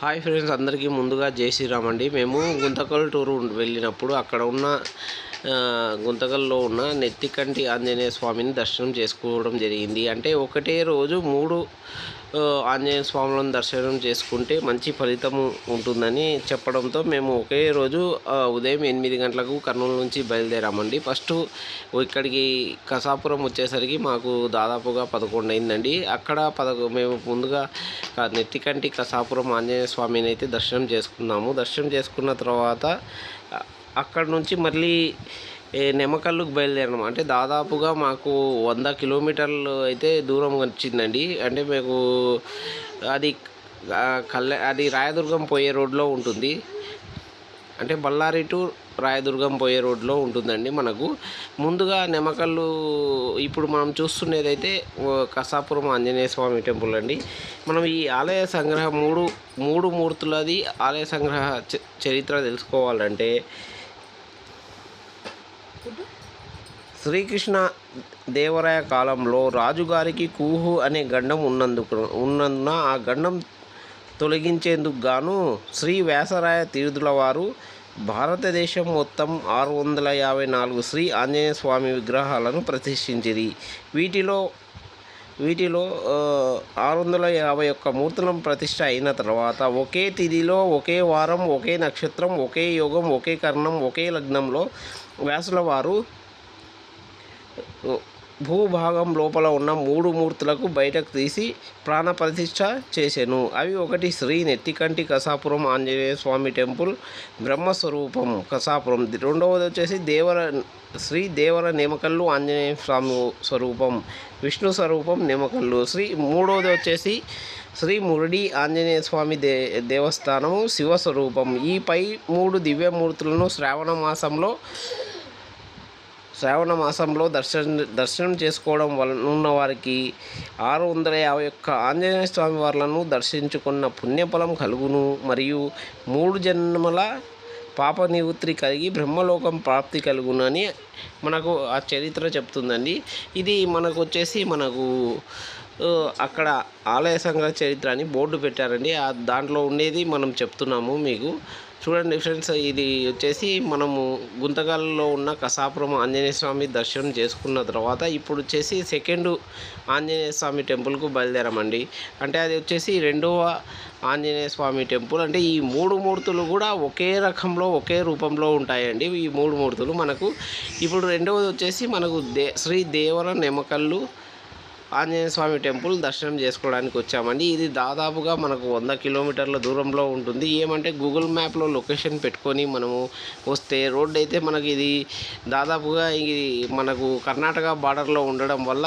Hi friends అందరికీ ముందుగా జై శ్రీరామ్ అండి. మేము గుంతకల్ టూర్ వెళ్ళినప్పుడు అక్కడ ఉన్న గుంతకల్లో ఉన్న నెత్తికంటి ఆంజనేయ స్వామిని దర్శనం చేసుకోవడం జరిగింది. అంటే ఒకటే రోజు మూడు ఆంజనేయ స్వాములను దర్శనం చేసుకుంటే మంచి ఫలితం ఉంటుందని చెప్పడంతో మేము ఒకే రోజు ఉదయం ఎనిమిది గంటలకు కర్నూలు నుంచి బయలుదేరామండి. ఫస్ట్ ఇక్కడికి కసాపురం వచ్చేసరికి మాకు దాదాపుగా పదకొండు అయిందండి. అక్కడ పదకొ మేము ముందుగా నెత్తికంటి కసాపురం ఆంజనేయ స్వామిని అయితే దర్శనం చేసుకున్నాము. దర్శనం చేసుకున్న తర్వాత అక్కడ నుంచి మళ్ళీ ఏ, నెమకల్లుకు బయలుదేరినాం. అంటే దాదాపుగా మాకు వంద కిలోమీటర్లు అయితే దూరం వచ్చిందండి. అంటే మీకు అది కల్లె అది రాయదుర్గం పోయే రోడ్లో ఉంటుంది. అంటే బళ్ళారి టు రాయదుర్గం పోయే రోడ్లో ఉంటుందండి మనకు. ముందుగా నెమకల్లు ఇప్పుడు మనం చూస్తున్నదైతే అయితే కసాపురం ఆంజనేయ స్వామి టెంపుల్ అండి. మనం ఈ ఆలయ సంగ్రహ మూడు మూడు మూర్తులది ఆలయ సంగ్రహ చ- చరిత్ర తెలుసుకోవాలంటే శ్రీకృష్ణ దేవరాయ కాలంలో రాజుగారికి కూహు అనే గండం ఉన్నందుకు ఉన్నందున ఆ గండం తొలగించేందుకు గాను శ్రీ వ్యాసరాయ తీర్థుల వారు భారతదేశం మొత్తం ఆరు వందల యాభై నాలుగు శ్రీ ఆంజనేయ స్వామి విగ్రహాలను ప్రతిష్ఠించిరి. వీటిలో వీటిలో ఆరు వందల యాభై ఒక్క మూర్తులను ప్రతిష్ట అయిన తర్వాత ఒకే తిథిలో ఒకే వారం ఒకే నక్షత్రం ఒకే యోగం ఒకే కర్ణం ఒకే లగ్నంలో వ్యాసుల వారు భూభాగం లోపల ఉన్న మూడు మూర్తులకు బయటకు తీసి ప్రాణప్రతిష్ఠ చేసెను. అవి ఒకటి శ్రీ నెత్తికంటి కసాపురం ఆంజనేయ స్వామి టెంపుల్ బ్రహ్మస్వరూపం కసాపురం. రెండవది వచ్చేసి దేవర శ్రీ దేవర నిమకల్లు ఆంజనేయ స్వామి స్వరూపం విష్ణు స్వరూపం నిమకల్లు శ్రీ మూడవది వచ్చేసి శ్రీ మురడి ఆంజనేయ స్వామి దే దేవస్థానము శివస్వరూపం. ఈ పై మూడు దివ్యమూర్తులను శ్రావణ మాసంలో శ్రావణ మాసంలో దర్శనం దర్శనం చేసుకోవడం వలన ఉన్న వారికి ఆరు వందల యాభై ఒక్క ఆంజనేయ స్వామి వార్లను దర్శించుకున్న పుణ్యఫలం కలుగును. మరియు మూడు జన్మల పాప నివృత్తి కలిగి బ్రహ్మలోకం ప్రాప్తి కలుగును అని మనకు ఆ చరిత్ర చెప్తుందండి. ఇది మనకు వచ్చేసి మనకు అక్కడ ఆలయ సంఘ చరిత్ర అని బోర్డు పెట్టారండి. ఆ దాంట్లో ఉండేది మనం చెప్తున్నాము మీకు. చూడండి ఫ్రెండ్స్ ఇది వచ్చేసి మనము గుంతకల్లో ఉన్న కసాపురం ఆంజనేయ స్వామి దర్శనం చేసుకున్న తర్వాత ఇప్పుడు వచ్చేసి సెకండ్ ఆంజనేయ స్వామి టెంపుల్కు బయలుదేరామండి. అంటే అది వచ్చేసి రెండవ ఆంజనేయ స్వామి టెంపుల్. అంటే ఈ మూడు మూర్తులు కూడా ఒకే రకంలో ఒకే రూపంలో ఉంటాయండి. ఈ మూడు మూర్తులు మనకు ఇప్పుడు రెండవది వచ్చేసి మనకు దే శ్రీ దేవర నెమకల్లు ఆంజనేయ స్వామి టెంపుల్ దర్శనం చేసుకోవడానికి వచ్చామండి. ఇది దాదాపుగా మనకు వంద కిలోమీటర్ల దూరంలో ఉంటుంది. ఏమంటే గూగుల్ మ్యాప్లో లొకేషన్ పెట్టుకొని మనము వస్తే రోడ్ అయితే మనకి ఇది దాదాపుగా ఇది మనకు కర్ణాటక బార్డర్లో ఉండడం వల్ల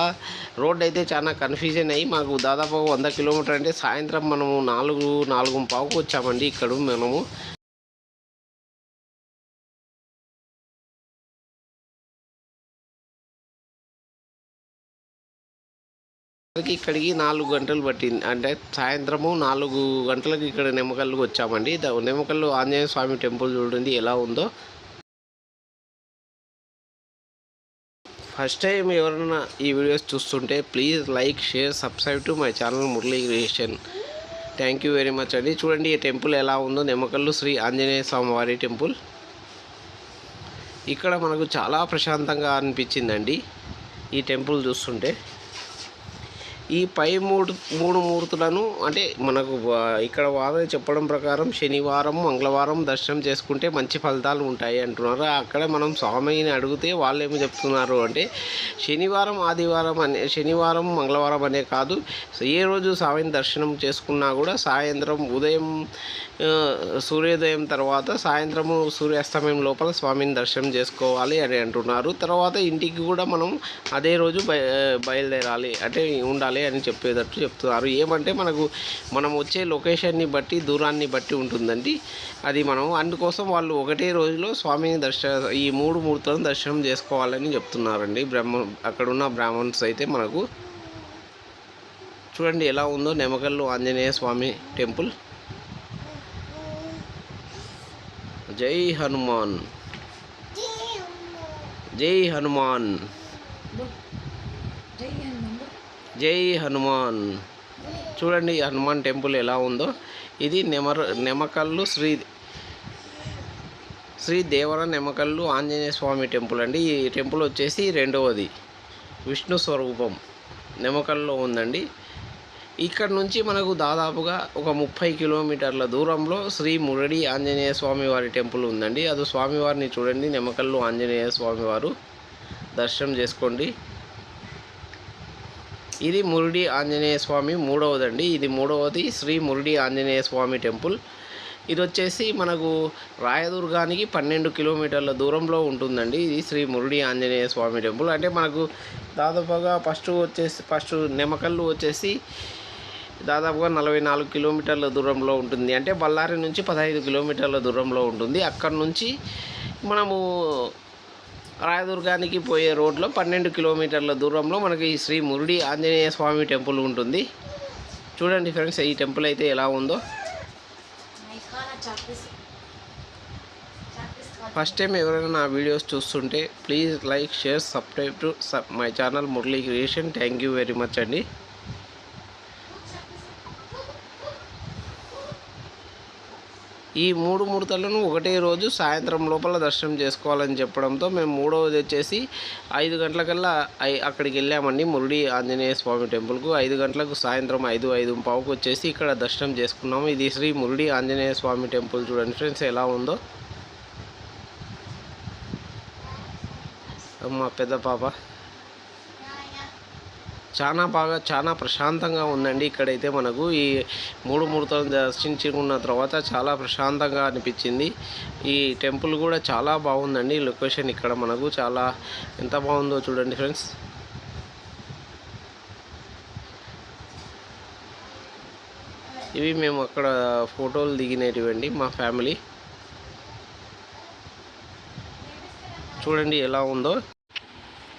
రోడ్ అయితే చాలా కన్ఫ్యూజన్ అయ్యి మాకు దాదాపుగా వంద కిలోమీటర్ అంటే సాయంత్రం మనము నాలుగు నాలుగు పావుకు వచ్చామండి. ఇక్కడ మనము ఇక్కడికి ఇక్కడికి నాలుగు గంటలు పట్టింది. అంటే సాయంత్రము నాలుగు గంటలకు ఇక్కడ నిమ్మకల్లుకి వచ్చామండి. The- Nimmakallu Anjaneya Swamy temple చూడండి ఎలా ఉందో. ఫస్ట్ టైం ఎవరైనా ఈ వీడియోస్ చూస్తుంటే please like share subscribe to my channel Murali creation. Thank you very much అండి. చూడండి ఈ టెంపుల్ ఎలా ఉందో. నిమ్మకల్లు శ్రీ ఆంజనేయ స్వామి వారి టెంపుల్. ఇక్కడ మనకు చాలా ప్రశాంతంగా అనిపించిందండి ఈ టెంపుల్ చూస్తుంటే. ఈ పై మూడు మూడు మూర్తులను అంటే మనకు ఇక్కడ వాదన చెప్పడం ప్రకారం శనివారం మంగళవారం దర్శనం చేసుకుంటే మంచి ఫలితాలు ఉంటాయి అంటున్నారు. అక్కడ మనం స్వామిని అడిగితే వాళ్ళు ఏమి చెప్తున్నారు అంటే శనివారం ఆదివారం అనే శనివారం మంగళవారం అనే కాదు ఏ రోజు స్వామిని దర్శనం చేసుకున్నా కూడా సాయంత్రం ఉదయం సూర్యోదయం తర్వాత సాయంత్రము సూర్యాస్తమయం లోపల స్వామిని దర్శనం చేసుకోవాలి అని అంటున్నారు. తర్వాత ఇంటికి కూడా మనం అదే రోజు బయ బయలుదేరాలి. అంటే ఉండాలి. అని చెప్పేటట్టు చెప్తున్నారు. ఏమంటే మనకు మనం వచ్చే లొకేషన్ని బట్టి దూరాన్ని బట్టి ఉంటుందండి. అది మనం అందుకోసం వాళ్ళు ఒకటే రోజులో స్వామిని దర్శ ఈ మూడు మూర్తులను దర్శనం చేసుకోవాలని చెప్తున్నారండి. బ్రహ్మ అక్కడున్న బ్రాహ్మణ్స్ అయితే మనకు చూడండి ఎలా ఉందో. నెమకల్లు ఆంజనేయ స్వామి టెంపుల్. జై హనుమాన్. జై హనుమాన్. జై జై హనుమాన్. చూడండి హనుమాన్ టెంపుల్ ఎలా ఉందో. ఇది నెమర నెమకల్లు శ్రీ శ్రీ దేవర నెమకల్లు ఆంజనేయ స్వామి టెంపుల్ అండి. ఈ టెంపుల్ వచ్చేసి రెండవది. విష్ణు స్వరూపం నెమకల్లో ఉందండి. ఇక్కడ నుంచి మనకు దాదాపుగా ఒక ముప్పై కిలోమీటర్ల దూరంలో శ్రీ మురడి ఆంజనేయ స్వామివారి టెంపుల్ ఉందండి. అది స్వామివారిని చూడండి నెమకల్లు ఆంజనేయ స్వామివారు దర్శనం చేసుకోండి. ఇది మురుడి ఆంజనేయ స్వామి మూడవదండి. ఇది మూడవది శ్రీ మురుడి ఆంజనేయ స్వామి టెంపుల్. ఇది వచ్చేసి మనకు రాయదుర్గానికి పన్నెండు కిలోమీటర్ల దూరంలో ఉంటుందండి. ఇది శ్రీ మురుడి ఆంజనేయ స్వామి టెంపుల్. అంటే మనకు దాదాపుగా ఫస్ట్ వచ్చేసి ఫస్ట్ నెమకల్లు వచ్చేసి దాదాపుగా నలభై నాలుగు కిలోమీటర్ల దూరంలో ఉంటుంది. అంటే బళ్ళారి నుంచి పదహైదు కిలోమీటర్ల దూరంలో ఉంటుంది. అక్కడ నుంచి మనము రాయదుర్గానికి పోయే రోడ్లో పన్నెండు కిలోమీటర్ల దూరంలో మనకి ఈ శ్రీ మురుడి ఆంజనేయ స్వామి టెంపుల్ ఉంటుంది. చూడండి ఫ్రెండ్స్ ఈ టెంపుల్ అయితే ఎలా ఉందో. ఫస్ట్ టైం ఎవరైనా నా వీడియోస్ చూస్తుంటే please like share subscribe to my channel Murali creation. Thank you very much అండి. ఈ మూడు ముడతలను ఒకటే రోజు సాయంత్రం లోపల దర్శనం చేసుకోవాలని చెప్పడంతో మేము మూడవది వచ్చేసి ఐదు గంటలకల్లా అక్కడికి వెళ్ళామండి మురుడి ఆంజనేయ స్వామి టెంపుల్కు. ఐదు గంటలకు సాయంత్రం ఐదు ఐదు పావుకు వచ్చేసి ఇక్కడ దర్శనం చేసుకున్నాము. ఇది శ్రీ మురుడి ఆంజనేయ స్వామి టెంపుల్ చూడండి ఫ్రెండ్స్ ఎలా ఉందో. మా పెద్ద పాప. చాలా బాగా చాలా ప్రశాంతంగా ఉందండి. ఇక్కడైతే మనకు ఈ మూడు మూడుతో దర్శించుకున్న తర్వాత చాలా ప్రశాంతంగా అనిపించింది. ఈ టెంపుల్ కూడా చాలా బాగుందండి. లొకేషన్ ఇక్కడ మనకు చాలా ఎంత బాగుందో చూడండి ఫ్రెండ్స్. ఇవి మేము అక్కడ ఫోటోలు దిగినటువండి మా ఫ్యామిలీ. చూడండి ఎలా ఉందో.